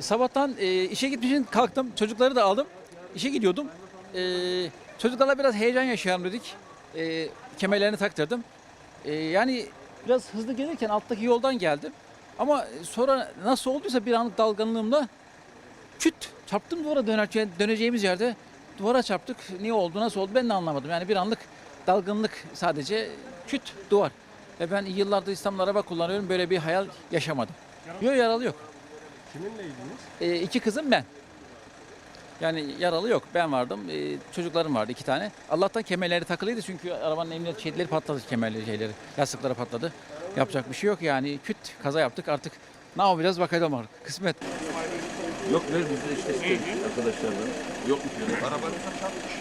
Sabahtan e, işe gitmişim kalktım. Çocukları da aldım. İşe gidiyordum. E, çocuklarla biraz heyecan yaşayalım dedik. E, kemerlerini taktırdım. E, yani biraz hızlı gelirken alttaki yoldan geldim. Ama sonra nasıl olduysa bir anlık dalgınlığımla küt çarptım duvara döneceğimiz yerde duvara çarptık. Niye oldu nasıl oldu ben de anlamadım. Yani bir anlık dalgınlık sadece küt duvar. Ve ben yıllardır İstanbul araba kullanıyorum böyle bir hayal yaşamadım. Yok yaralı yok. Kiminleydiniz? E, iki kızım ben. Yani yaralı yok. Ben vardım. E, çocuklarım vardı iki tane. Allah'tan kemerleri takılıydı çünkü arabanın emniyet şeyleri patladı kemerleri şeyleri. Yastıkları patladı. Yapacak bir şey yok yani. Küt kaza yaptık artık. Ne yapacağız bakalım artık. Kısmet. Yok ver bizde işte istedik arkadaşlardan. Yok mu diyor. Arabanıza çarpmış.